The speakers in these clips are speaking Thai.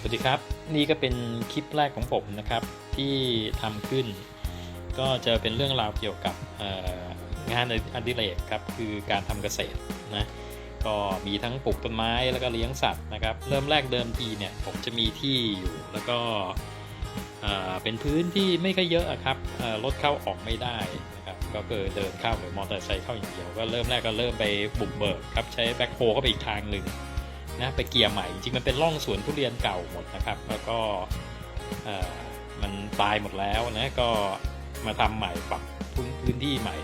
สวัสดีครับ นี่ก็เป็นคลิปแรกของผมนะครับที่ทำขึ้น ก็จะเป็นเรื่องราวเกี่ยวกับเอ่องานอดิเรกครับคือการทำเกษตรนะก็มีทั้งปลูกต้นไม้แล้วก็เลี้ยงสัตว์นะครับ เริ่มแรกเดิมทีเนี่ยผมจะมีที่อยู่แล้วก็เป็นพื้นที่ไม่ค่อยเยอะครับรถเข้าออกไม่ได้นะครับก็คือเดินเข้าหรือมอเตอร์ไซค์เข้าอย่างเดียว ก็เริ่มแรกก็เริ่มไปบุกเบิกครับใช้แบ็คโฮเข้าไปอีกทางหนึ่ง นะไปเกียร์ใหม่จริงมันเป็นร่องสวนทุเรียนเก่าหมดนะครับ แล้วก็มันตายหมดแล้วนะก็มาทำใหม่ปรับพื้นพื้นที่ใหม่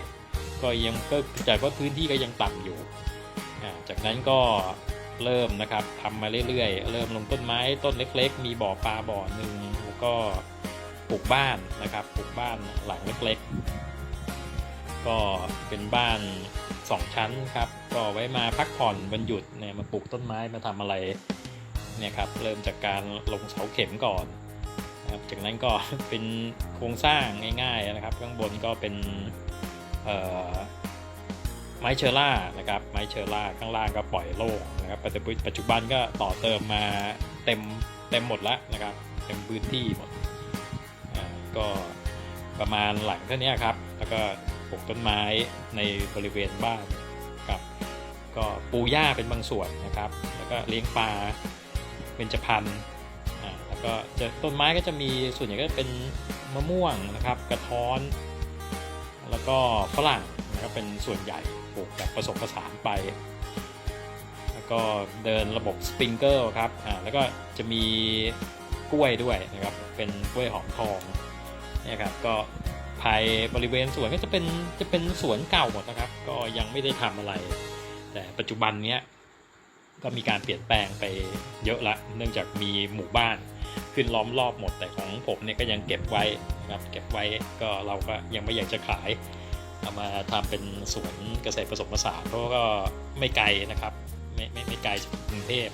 ก็ยังก็แต่ว่าพื้นที่ก็ยังต่ำอยู่ จากนั้นก็เริ่มนะครับทำมาเรื่อยๆ เริ่มลงต้นไม้ต้นเล็ก ๆ มีบ่อปลาบ่อหนึ่งแล้วก็ปลูกบ้านนะครับปลูกบ้านหลังเล็ก ๆ ก็เป็นบ้าน สองชั้นครับก็ไว้มาพักผ่อนวันหยุดเนี่ยมาปลูกต้นไม้มาทำอะไรเนี่ยครับเริ่มจากการลงเสาเข็มก่อนนะครับจากนั้นก็เป็นโครงสร้างง่าย ๆนะครับ ข้างบนก็เป็นไม้เชอร่านะครับไม้เชอร่าข้างล่างก็ปล่อยโล่งนะครับปัจจุบันก็ต่อเติมมาเต็มเต็มหมดแล้วนะครับเต็มพื้นที่หมดก็ประมาณหลังเท่านี้ครับ แล้วก็ ลูกต้นไม้ในบริเวณบ้านครับก็ปูหญ้าเป็นบางส่วนนะครับ แล้วก็เลี้ยงปลาเป็นจพันธุ์แล้วก็จะต้นไม้ก็จะมีส่วนใหญ่ก็เป็นมะม่วงนะครับ กระท้อน แล้วก็ฝรั่งนะครับเป็นส่วนใหญ่ปลูกแบบผสมผสานไป แล้วก็เดินระบบสปริงเกิลครับอ่าแล้วก็จะมีกล้วยด้วยนะครับเป็นกล้วยหอมทองนี่ครับก็ ภายบริเวณสวนก็จะเป็นจะเป็นสวนเก่าหมดนะครับ ก็ยังไม่ได้ทำอะไร แต่ปัจจุบันเนี้ยก็มีการเปลี่ยนแปลงไปเยอะละ เนื่องจากมีหมู่บ้านขึ้นล้อมรอบหมดแต่ของผมเนี่ยก็ยังเก็บไว้นะครับเก็บไว้ก็เราก็ยังไม่อยากจะขายเอามาทำเป็นสวนเกษตรผสมผสานเพราะก็ไม่ไกลนะครับไม่ไม่ไม่ไกลจากกรุงเทพ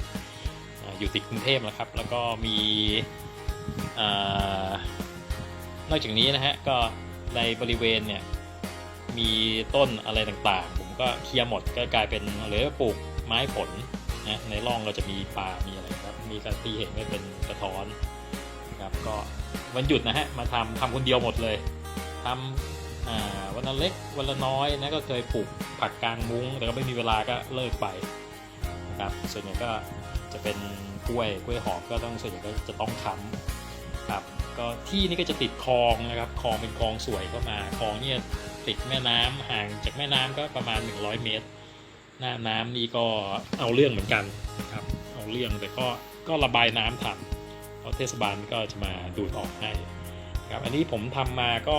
อยู่ติดกรุงเทพนะครับ แล้วก็มีอนอกจากนี้นะฮะก็ ในบริเวณเนี่ยมีต้นอะไรต่างๆ ผมก็เคลียร์หมดก็กลายเป็นเหลือปลูกไม้ผลนะในร่องก็จะมีปลามีอะไรครับ มีกระตีเห็นก็เป็นกระท้อนครับก็วันหยุดนะฮะมาทำทำคนเดียวหมดเลยทำวันละเล็กวันละน้อยนะก็เคยปลูกผักกลางมุ้ง แต่ก็ไม่มีเวลาก็เลิกไปนะครับส่วนใหญ่ก็จะเป็นกล้วยกล้วยหอมก็ต้องส่วนใหญ่ก็จะต้องค้ำครับ ก็ที่นี่ก็จะติดคลองนะครับคลองเป็นคลองสวยเข้ามาคลองเนี่ยติดแม่น้ำห่างจากแม่น้ำก็ประมาณ 100 เมตร หน้าน้ำนี่ก็เอาเรื่องเหมือนกันนะครับเอาเรื่องแต่ก็ก็ระบายน้ำทันเพราะเทศบาลก็จะมาดูดออกให้ครับอันนี้ผมทำมาก็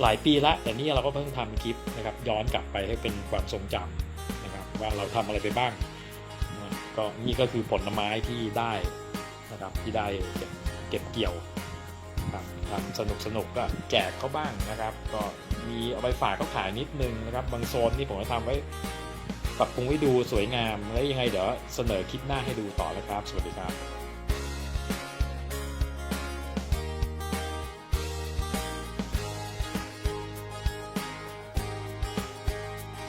หลายปีละ แต่นี่เราก็เพิ่งทำคลิปนะครับย้อนกลับไปให้เป็นความทรงจำนะครับว่าเราทำอะไรไปบ้างก็นี่ก็คือผลไม้ที่ได้นะครับที่ได้เก็บ เก็บเกี่ยวทำสนุกสนุกก็แจกเขาบ้างนะครับ ก็มีเอาไปฝากเขาขายนิดนึงนะครับ บางโซนที่ผมจะทำไว้ปรับปรุงให้ดูสวยงาม แล้วยังไงเดี๋ยวเสนอคลิปหน้าให้ดูต่อนะครับ สวัสดีครับ